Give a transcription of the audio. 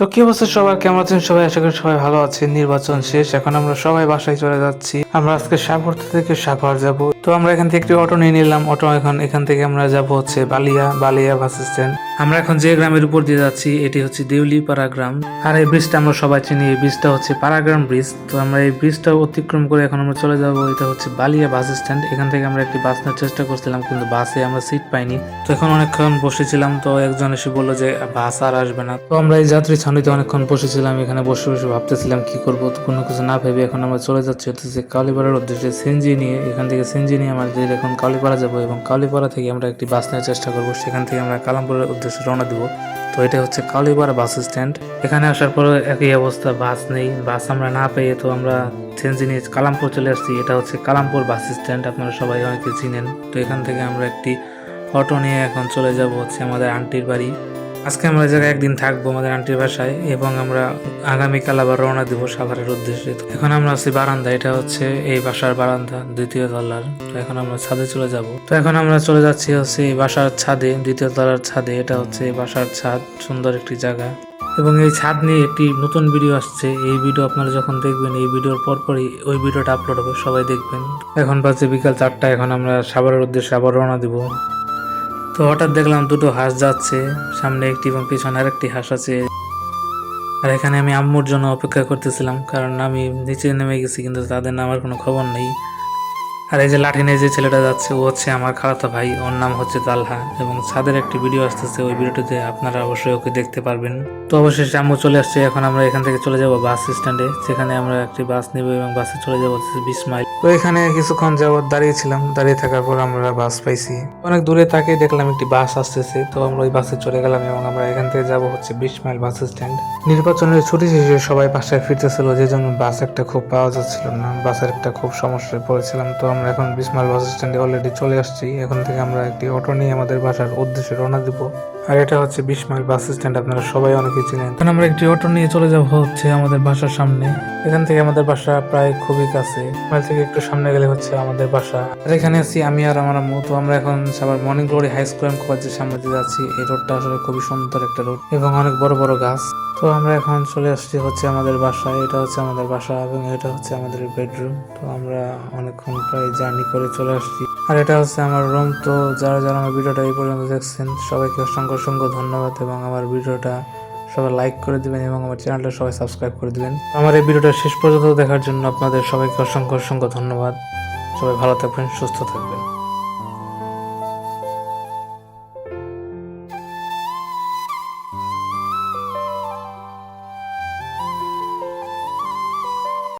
তো কি অবস্থা সবার? কেমন আছেন সবাই? আশা করি সবাই ভালো আছেন। নির্বাচন শেষ। এখন আমরা সবাই বাসায় চলে যাচ্ছি। আমরা আজকে সাগর থেকে সাগর যাব। তো আমরা এখান থেকে একটি অটো নিয়ে নিলাম। অটো এখন এখান থেকে আমরা যাব হচ্ছে বালিয়া বালিয়া বাস স্ট্যান্ড আমরা এখন যে গ্রামের উপর দিয়ে যাচ্ছি, এটি হচ্ছে দেউলিপাড়া গ্রাম। আর এই ব্রিজটা আমরা সবাই চিনি, এই ব্রিজটা হচ্ছে পাড়াগ্রাম ব্রিজ তো আমরা এই ব্রিজটা অতিক্রম করে এখন আমরা চলে যাব, এটা হচ্ছে বালিয়া বাস স্ট্যান্ড এখান থেকে আমরা একটি বাস নেওয়ার চেষ্টা করছিলাম, কিন্তু বাসে আমরা সিট পাইনি। তো এখন অনেকক্ষণ বসেছিলাম, তো একজন এসে বলল যে বাস আর আসবে না। তো আমরা এই যাত্রী ছাউনিতে অনেকক্ষণ বসেছিলাম, এখানে বসে বসে ভাবতেছিলাম, কি করব? কোনো কিছু না ভেবে এখন আমরা চলে যাচ্ছি হচ্ছে কালীপাড়ার উদ্দেশ্যে সেনজি নিয়ে এখান থেকে সেনজি নিয়ে আমাদের এখন কালীপাড়া যাব এবং কালীপাড়া থেকে আমরা একটি বাস নেওয়ার চেষ্টা করব, সেখান থেকে আমরা কালামপুরের উদ্দেশ্যে রওনা দেবো। তো এটা হচ্ছে কালীপাড়া বাস স্ট্যান্ড। এখানে আসার পরে একই অবস্থা, বাস নেই, বাস আমরা না পেয়ে তো আমরা সেনজি নিয়ে কালামপুর চলে আসছি। এটা হচ্ছে কালামপুর বাস স্ট্যান্ড, আপনারা সবাই অনেকে চিনেন। তো এখান থেকে আমরা একটি অটো নিয়ে এখন চলে যাব, হচ্ছে আমাদের আন্টির বাড়ি। আজকে আমরা জায়গায় একদিন থাকব আমাদের আন্টির বাসায় এবং আমরা আগামীকাল আবার রওনা দিব সাভারের উদ্দেশ্যে। এখন আমরা আছি বারান্দা, এটা হচ্ছে এই বাসার বারান্দা, দ্বিতীয় তলার। তো এখন আমরা ছাদে চলে যাব। তো এখন আমরা চলে যাচ্ছি হচ্ছে এই বাসার ছাদে, দ্বিতীয় তলার ছাদে, এটা হচ্ছে বাসার ছাদ, সুন্দর একটি জায়গা। এবং এই ছাদ নিয়ে একটি নতুন ভিডিও আসছে। এই ভিডিও আপনারা যখন দেখবেন, এই ভিডিওর পরপরই ওই ভিডিওটা আপলোড হবে, সবাই দেখবেন। এখন বাজে বিকাল চারটা, এখন আমরা সাভারের উদ্দেশ্যে আবার রওনা দিব। তো হঠাৎ দেখলাম দুটো হাঁস যাচ্ছে, সামনে একটি এবং পিছনে আরেকটি হাঁস আছে। আর এখানে আমি আম্মুর জন্য অপেক্ষা করতেছিলাম, কারণ আমি নিচে নেমে গেছি, কিন্তু তাদের নামার কোনো খবর নেই। আর এই যে লাঠি নিয়ে যে ছেলেটা যাচ্ছে, ও হচ্ছে আমার খালাতো ভাই। ওর নাম হচ্ছে তালহা এবং ছাদের একটি ভিডিও আসতেছে। ওই ভিডিওটিতে আপনারা অবশ্যই ওকে দেখতে পারবেন। তো অবশেষে আম্মু চলে আসছে। এখন আমরা এখান থেকে চলে যাব বাস স্ট্যান্ডে সেখানে আমরা একটি বাস নিব এবং বাসে চলে যাব বিশ মাইল। তো এখানে কিছুক্ষণ যাবত দাঁড়িয়েছিলাম দাঁড়িয়ে থাকার পর আমরা বাস পাইছি। অনেক দূরে তাকিয়ে দেখলাম একটি বাস আসতেছে। তো আমরা ওই বাসে চলে গেলাম এবং আমরা এখান থেকে যাব হচ্ছে বিশ মাইল বাস স্ট্যান্ড নির্বাচনের ছুটি শেষে সবাই বাসায় ফিরতেছিল। যে জন্য বাস একটা খুব পাওয়া যাচ্ছিল না। বাসের একটা খুব সমস্যায় পড়েছিলাম। তো আমরা এখন বিশ মাইল বাস স্ট্যান্ডে অলরেডি চলে আসছি। এখন থেকে আমরা একটি অটো নিয়ে আমাদের বাসার উদ্দেশ্যে রওনা দিব। আর এটা হচ্ছে বিশ মাইল বাস স্ট্যান্ড, আপনারা সবাই অনেকে চিনেন। এখন আমরা একটি অটো নিয়ে চলে যাব হচ্ছে আমাদের বাসার সামনে। এখান থেকে আমাদের বাসা প্রায় খুবই কাছে। মাইল থেকে একটু সামনে গেলে হচ্ছে আমাদের বাসা। আর এখানে আছি আমি আর আমার আম্মু। তো আমরা এখন সবার morning glory high school and কলেজের সামনে দিয়ে যাচ্ছি। এই রোডটা আসলে খুবই সুন্দর একটা রোড এবং অনেক বড় বড় গাছ। তো আমরা এখন চলে আসছি হচ্ছে আমাদের বাসায়। এটা হচ্ছে আমাদের বাসা এবং এটা হচ্ছে আমাদের বেডরুম তো আমরা অনেকক্ষণ প্রায় জার্নি করে চলে আসছি। আর এটা হচ্ছে আমার রুম। তো যারা যারা আমার ভিডিওটা এই পর্যন্ত দেখছেন, সবাইকে অসংখ্য অসংখ্য ধন্যবাদ এবং আমার ভিডিওটা সবাই লাইক করে দিবেন এবং আমার চ্যানেলটা সবাই সাবস্ক্রাইব করে দিবেন। আমার এই ভিডিওটা শেষ পর্যন্ত দেখার জন্য আপনাদের সবাইকে অসংখ্য অসংখ্য ধন্যবাদ। সবাই ভালো থাকবেন, সুস্থ থাকবেন।